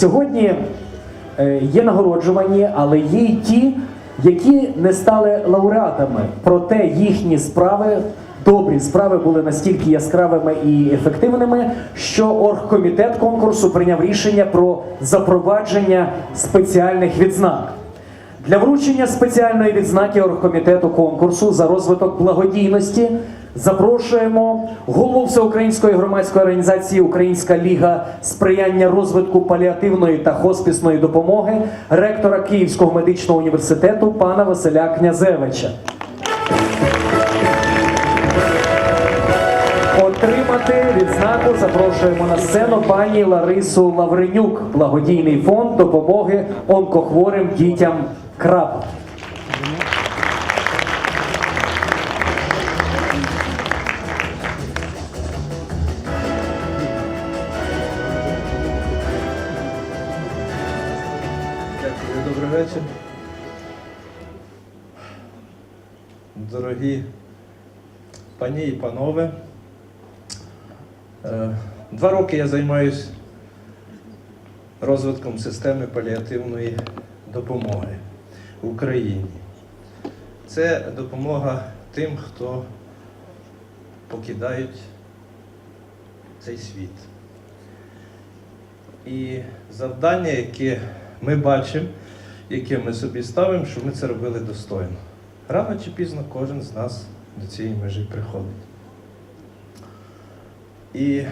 сьогодні е, є нагороджувані, але є й ті, які не стали лауреатами. Проте їхні справи, добрі справи були настільки яскравими і ефективними, що оргкомітет конкурсу прийняв рішення про запровадження спеціальних відзнак. Для вручення спеціальної відзнаки оргкомітету конкурсу за розвиток благодійності запрошуємо голову всеукраїнської громадської організації Українська ліга сприяння розвитку паліативної та хоспісної допомоги ректора Київського медичного університету пана Василя Князевича. Отримати відзнаку запрошуємо на сцену пані Ларису Лавренюк, благодійний фонд допомоги онкохворим дітям КРАП. Дорогі пані і панове. Е, Два роки я займаюся розвитком системи паліативної допомоги в Україні. Це допомога тим, хто покидають цей світ. І завдання, яке ми бачимо, яке ми собі ставимо, щоб ми це робили достойно. Рано чи пізно кожен з нас до цієї межі приходить. І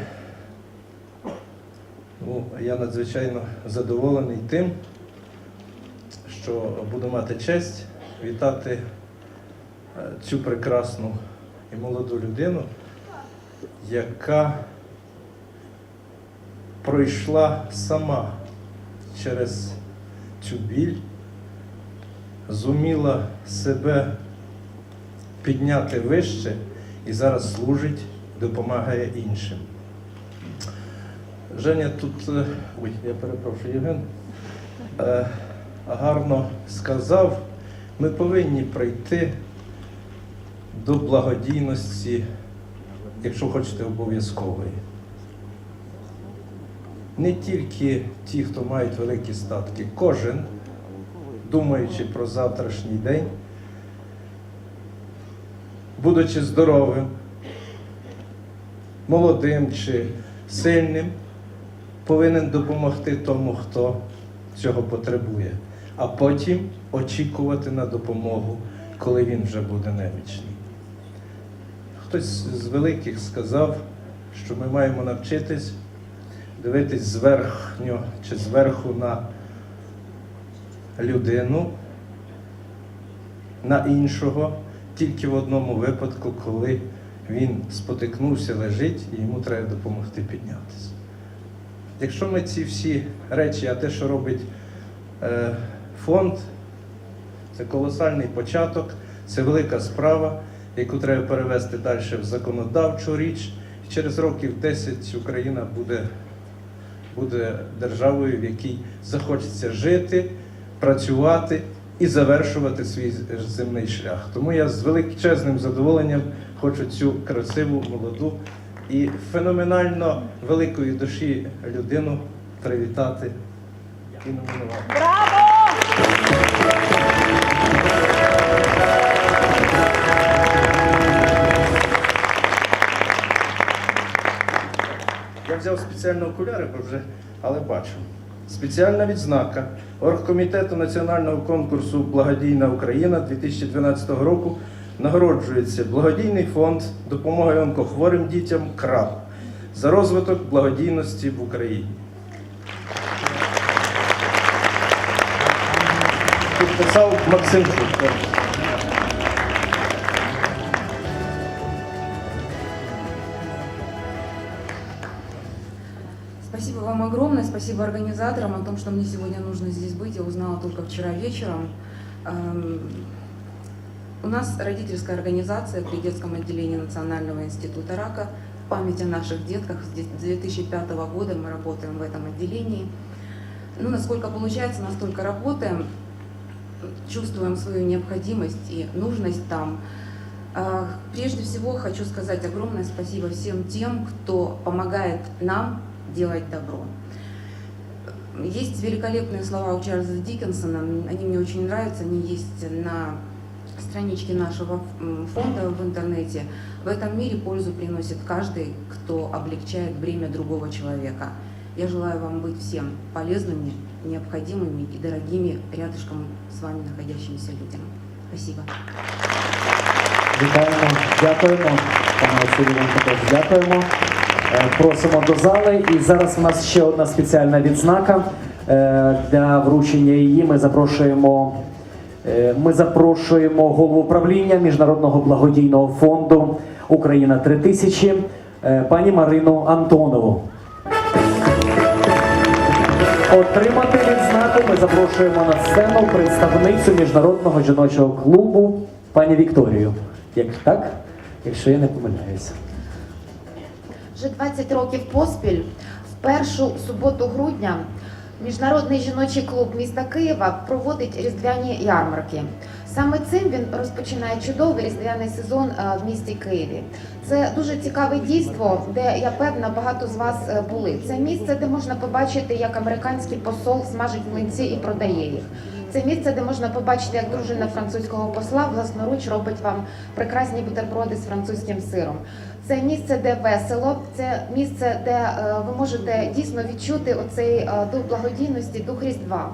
ну, я надзвичайно задоволений тим, що буду мати честь вітати е, цю прекрасну і молоду людину, яка пройшла сама через цю біль, зуміла себе підняти вище і зараз служить, допомагає іншим. Женя тут, е, ой, я перепрошую, Євген, е, гарно сказав, ми повинні прийти до благодійності, якщо хочете, обов'язкової не тільки ті, хто мають великі статки, кожен, думаючи про завтрашній день, будучи здоровим, молодим чи сильним, повинен допомогти тому, хто цього потребує, а потім очікувати на допомогу, коли він вже буде немічний. Хтось з великих сказав, що ми маємо навчитись дивитись зверхньо чи зверху на людину, на іншого, тільки в одному випадку, коли він спотикнувся, лежить і йому треба допомогти піднятися. Якщо ми ці всі речі, а те, що робить е, фонд, це колосальний початок, це велика справа, яку треба перевести далі в законодавчу річ. І через років 10 Україна буде буде державою, в якій захочеться жити, працювати і завершувати свій земний шлях. Тому я з величезним задоволенням хочу цю красиву, молоду і феноменально великої душі людину привітати і номінувати. Я взяв спеціально окуляри, бо вже, але бачу. Спеціальна відзнака Оргкомітету національного конкурсу Благодійна Україна 2012 року нагороджується благодійний фонд допомоги онкохворим дітям КРАП за розвиток благодійності в Україні. Підписав Максим Спасибо спасибо организаторам о том, что мне сегодня нужно здесь быть. Я узнала только вчера вечером. Эм, У нас родительская организация при детском отделении Национального института рака. В память о наших детках с 2005 года мы работаем в этом отделении. Ну, насколько получается, настолько работаем, чувствуем свою необходимость и нужность там. А, Прежде всего хочу сказать огромное спасибо всем тем, кто помогает нам делать добро. Есть великолепные слова у Чарльза Диккенсона, они мне очень нравятся, они есть на страничке нашего м, фонда в интернете. В этом мире пользу приносит каждый, кто облегчает бремя другого человека. Я желаю вам быть всем полезными, необходимыми и дорогими рядышком с вами находящимися людям. Спасибо. Вітаємо, дякуємо. Пане Василю, вам також дякуємо. Е, Просимо до зали. І зараз у нас ще одна спеціальна відзнака. Е, Для вручення її ми запрошуємо. е, Ми запрошуємо голову управління Міжнародного благодійного фонду Україна 3000 е, пані Марину Антонову. Отримати відзнаку ми запрошуємо на сцену представницю міжнародного жіночого клубу пані Вікторію. Як так? Якщо я не помиляюся. Вже 20 років поспіль, в першу суботу грудня, Міжнародний жіночий клуб міста Києва проводить різдвяні ярмарки. Саме цим він розпочинає чудовий різдвяний сезон е, в місті Києві. Це дуже цікаве дійство, де я певна багато з вас е, були. Це місце, де можна побачити, як американський посол смажить млинці і продає їх. Це місце, де можна побачити, як дружина французького посла власноруч робить вам прекрасні бутерброди з французьким сиром. Це місце, де весело, це місце, де е, ви можете дійсно відчути оцей е, дух благодійності, дух Різдва.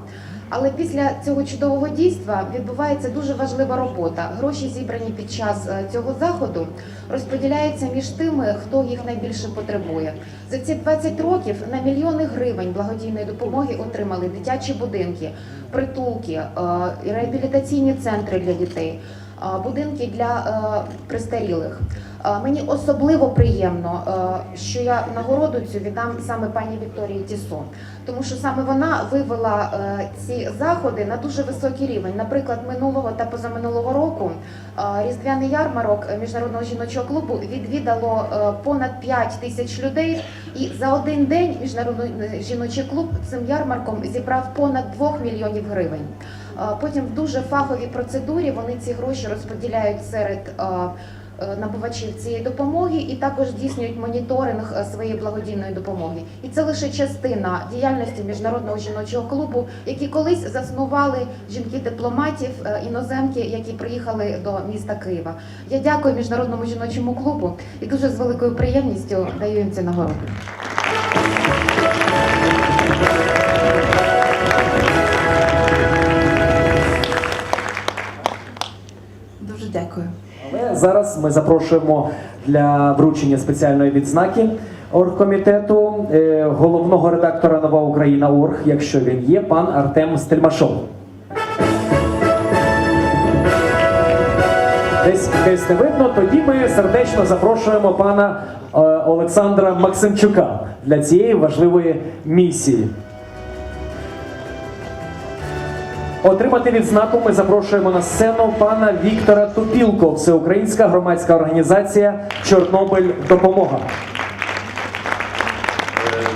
Але після цього чудового дійства відбувається дуже важлива робота. Гроші, зібрані під час е, цього заходу, розподіляються між тими, хто їх найбільше потребує. За ці 20 років на мільйони гривень благодійної допомоги отримали дитячі будинки, притулки, реабілітаційні центри для дітей, будинки для е, престарілих. Е, Мені особливо приємно, е, що я нагороду цю віддам саме пані Вікторії Тісо, тому що саме вона вивела е, ці заходи на дуже високий рівень. Наприклад, минулого та позаминулого року е, різдвяний ярмарок міжнародного жіночого клубу відвідало е, понад 5 тисяч людей, і за один день міжнародний жіночий клуб цим ярмарком зібрав понад 2 мільйонів гривень. Потім в дуже фаховій процедурі вони ці гроші розподіляють серед е, набувачів цієї допомоги і також здійснюють моніторинг е, своєї благодійної допомоги. І це лише частина діяльності міжнародного жіночого клубу, які колись заснували жінки дипломатів, е, іноземки, які приїхали до міста Києва. Я дякую міжнародному жіночому клубу і дуже з великою приємністю даю їм ці нагороди. Дуже дякую. Але зараз ми запрошуємо для вручення спеціальної відзнаки оргкомітету е, головного редактора Нова Україна Орг, якщо він є, пан Артем Стельмашов. Десь десь не видно, тоді ми сердечно запрошуємо пана е, Олександра Максимчука для цієї важливої місії. Отримати відзнаку ми запрошуємо на сцену пана Віктора Тупілко, Всеукраїнська громадська організація Чорнобиль Допомога. Е,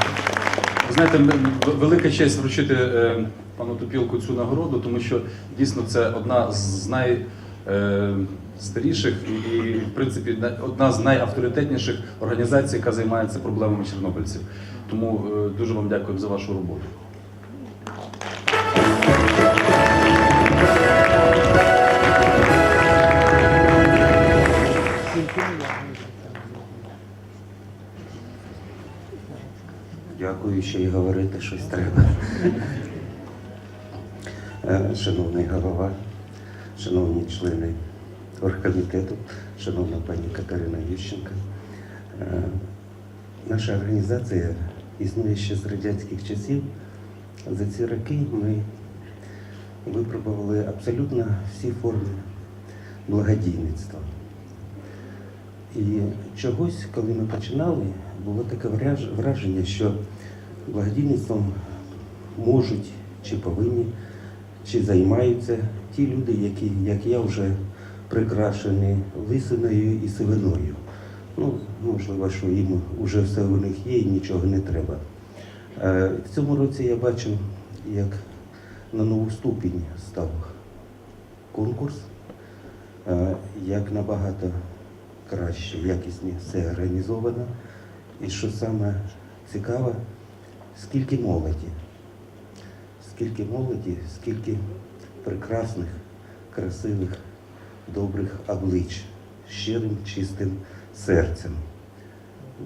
знаєте, велика честь вручити е, пану Тупілку цю нагороду, тому що дійсно це одна з найстаріших і, і, в принципі, одна з найавторитетніших організацій, яка займається проблемами чорнобильців. Тому е, дуже вам дякую за вашу роботу. Дякую, що і говорити щось треба. Е, Шановний голова, шановні члени оргкомітету, шановна пані Катерина Ющенка. Е, Наша організація існує ще з радянських часів. За ці роки ми випробували абсолютно всі форми благодійництва. І чогось, коли ми починали, було таке враження, що благодійництвом можуть чи повинні, чи займаються ті люди, які, як я, вже прикрашені лисиною і сивиною. Ну, можливо, що їм вже все у них є і нічого не треба. Е, В цьому році я бачу, як на нову ступінь став конкурс, е, як набагато краще, якісніше все організовано. І що саме цікаве, скільки молоді. скільки молоді, скільки прекрасних, красивих, добрих облич, щирим, чистим серцем.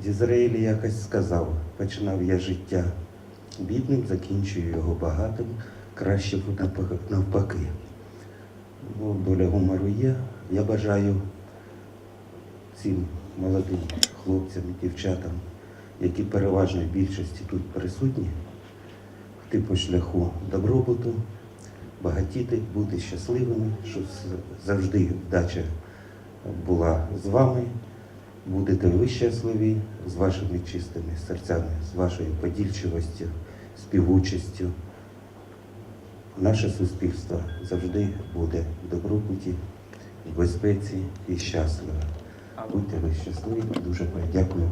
Дізраїлі якось сказав, починав я життя бідним, закінчую його багатим, краще навпаки. Ну, доля гумору є. Я бажаю цим молодим хлопцям і дівчатам, які переважної більшості тут присутні, йти по шляху добробуту, багатіти, бути щасливими, щоб завжди вдача була з вами. Будете ви щасливі з вашими чистими серцями, з вашою подільчивостю, співучістю. Наше суспільство завжди буде в добробуті, в безпеці і щасливе. Будьте ви щасливі і дуже дякую.